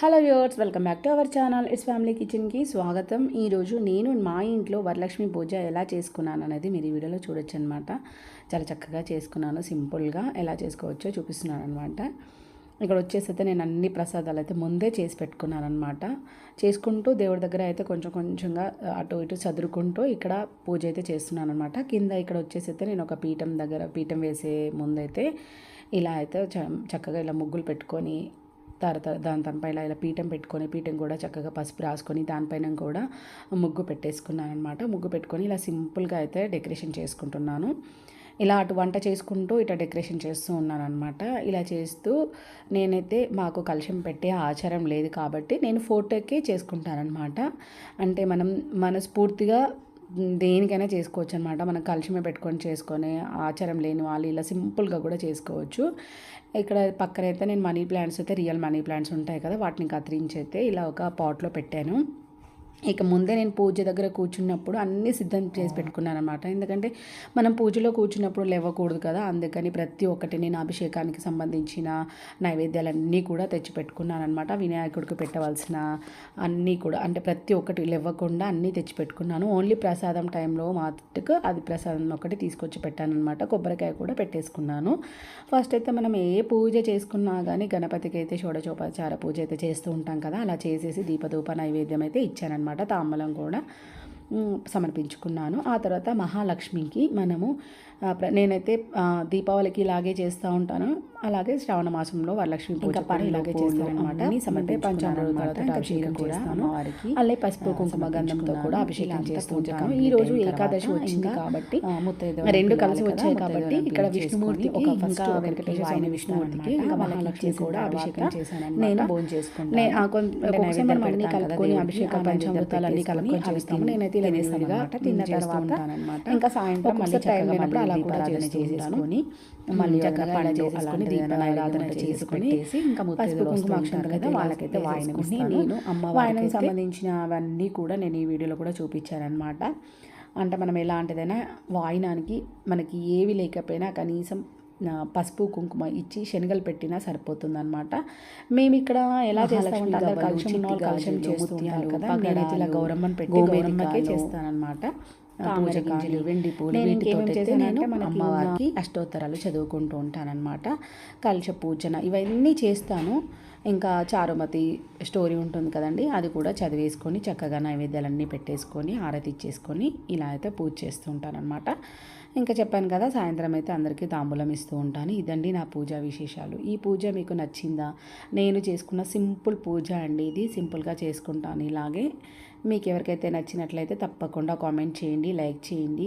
Hello viewers welcome back to our channel it's family కిచెన్కి స్వాగతం. ఈరోజు నేను మా ఇంట్లో వరలక్ష్మి పూజ ఎలా చేసుకున్నాను అనేది మీరు ఈ వీడియోలో చూడొచ్చు అనమాట చాలా చక్కగా చేసుకున్నాను సింపుల్గా ఎలా చేసుకోవచ్చో చూపిస్తున్నాను అనమాట ఇక్కడ వచ్చేసి నేను అన్ని ప్రసాదాలు అయితే ముందే చేసి పెట్టుకున్నాను అనమాట చేసుకుంటూ దేవుడి దగ్గర అయితే కొంచెం కొంచెంగా అటు ఇటు చదురుకుంటూ ఇక్కడ పూజ అయితే చేస్తున్నాను అనమాట కింద ఇక్కడ వచ్చేసి అయితే నేను ఒక పీఠం దగ్గర పీఠం వేసే ముందైతే ఇలా అయితే చక్కగా ఇలా ముగ్గులు పెట్టుకొని తర్వాత దాని దానిపైన ఇలా పీఠం పెట్టుకొని పీఠం కూడా చక్కగా పసుపు రాసుకొని దానిపైన కూడా ముగ్గు పెట్టేసుకున్నాను అనమాట ముగ్గు పెట్టుకొని ఇలా సింపుల్గా అయితే డెకరేషన్ చేసుకుంటున్నాను. ఇలా అటు వంట చేసుకుంటూ ఇట డెకరేషన్ చేస్తూ ఉన్నాను అనమాట ఇలా చేస్తూ నేనైతే మాకు కలుషం పెట్టే ఆచారం లేదు కాబట్టి నేను ఫోటోకే చేసుకుంటానమాట అంటే మనం మనస్ఫూర్తిగా దేనికైనా చేసుకోవచ్చు అనమాట మనం కలిసిమే పెట్టుకొని చేసుకొని ఆచారం లేని వాళ్ళు ఇలా సింపుల్గా కూడా చేసుకోవచ్చు. ఇక్కడ పక్కనైతే నేను మనీ ప్లాంట్స్ అయితే రియల్ మనీ ప్లాంట్స్ ఉంటాయి కదా వాటిని కత్తిరించి అయితే ఇలా ఒక పాట్లో పెట్టాను. ఇక ముందే నేను పూజ దగ్గర కూర్చున్నప్పుడు అన్నీ సిద్ధం చేసి పెట్టుకున్నాను అనమాట ఎందుకంటే మనం పూజలో కూర్చున్నప్పుడు లేవకూడదు కదా. అందుకని ప్రతి ఒక్కటి నేను అభిషేకానికి సంబంధించిన నైవేద్యాలన్నీ కూడా తెచ్చి పెట్టుకున్నాను అనమాట వినాయకుడికి పెట్టవలసిన అన్నీ కూడా అంటే ప్రతి ఒక్కటి లేవకుండా అన్నీ తెచ్చి పెట్టుకున్నాను. ఓన్లీ ప్రసాదం టైంలో మాటకు అది ప్రసాదం ఒకటి తీసుకొచ్చి పెట్టాను అనమాట కొబ్బరికాయ కూడా పెట్టేసుకున్నాను. ఫస్ట్ అయితే మనం ఏ పూజ చేసుకున్నా కానీ గణపతికి అయితే షోడచోపచార పూజ అయితే చేస్తూ ఉంటాం కదా. అలా చేసేసి దీపధూప నైవేద్యం అయితే ఇచ్చానమాట అనమాట తాంబలం కూడా సమర్పించుకున్నాను. ఆ తర్వాత మహాలక్ష్మికి మనము నేనైతే దీపావళికి ఇలాగే చేస్తూ ఉంటాను. అలాగే శ్రావణ మాసంలో వరలక్ష్మి పూజ ఇలాగే చేస్తారనమాట సమర్పే పంచామృతాలతో అభిషేకం చేస్తాను. వారికి అలాగే పసుపు కుంకుమ గంధంతో కూడా అభిషేకం చేస్తూ ఉంటాను. ఈ రోజు ఏకాదశి వచ్చింది కాబట్టి రెండు కలిసి వచ్చాయి కాబట్టి ఇక్కడ విష్ణుమూర్తి ఒక ఫస్ట్ వెంకటేశ్వర స్వామి విష్ణుమూర్తికి మహాలక్ష్మి కూడా అభిషేకం చేశాను నేను భోజనం చేసుకుంటాను మనం అన్ని కలుపుకొని అభిషేక పంచామృతాలు అన్ని కలుపుకొని చేస్తాము నేనైతే తిన్న తర్వాత ఇంకా సాయంత్రం మళ్ళీ టైం లేనప్పుడు అలా కూడా చేసుకొని మళ్ళీ చక్కగా పని చేసుకొని దీపారాధన చేసుకొని ఇంకా పసుపు కుంకుమ వాళ్ళకైతే వాయినకుని నేను అమ్మ వాయినకు సంబంధించిన అవన్నీ కూడా నేను ఈ వీడియోలో కూడా చూపించాను అంటే మనం ఎలాంటిదైనా వాయినానికి మనకి ఏవి లేకపోయినా కనీసం పసుపు కుంకుమ ఇచ్చి శనగలు పెట్టినా సరిపోతుందన్నమాట. మేము ఇక్కడ ఎలా చేస్తామంటే చేస్తున్నారు కదా నేనైతే ఇలా గౌరమ్మని పెట్టి గౌరమ్మకే చేస్తానన్నమాట. పూజ గింజలు వెండి పూలు వీటితో నేను మన అమ్మవారికి అష్టోత్తరాలు చదువుకుంటూ ఉంటానన్నమాట. కలుష పూజన ఇవన్నీ చేస్తాను. ఇంకా చారుమతి స్టోరీ ఉంటుంది కదండి అది కూడా చదివేసుకొని చక్కగా నైవేద్యాలన్నీ పెట్టేసుకొని ఆరతి ఇచ్చేసుకొని ఇలా అయితే పూజ చేస్తూ ఉంటానన్నమాట. ఇంకా చెప్పాను కదా సాయంత్రం అయితే అందరికీ తాంబూలం ఇస్తూ ఉంటాను. ఇదండి నా పూజా విశేషాలు. ఈ పూజ మీకు నచ్చిందా? నేను చేసుకున్న సింపుల్ పూజ అండి ఇది. సింపుల్గా చేసుకుంటాను ఇలాగే. మీకు ఎవరికైతే నచ్చినట్లయితే తప్పకుండా కామెంట్ చేయండి లైక్ చేయండి.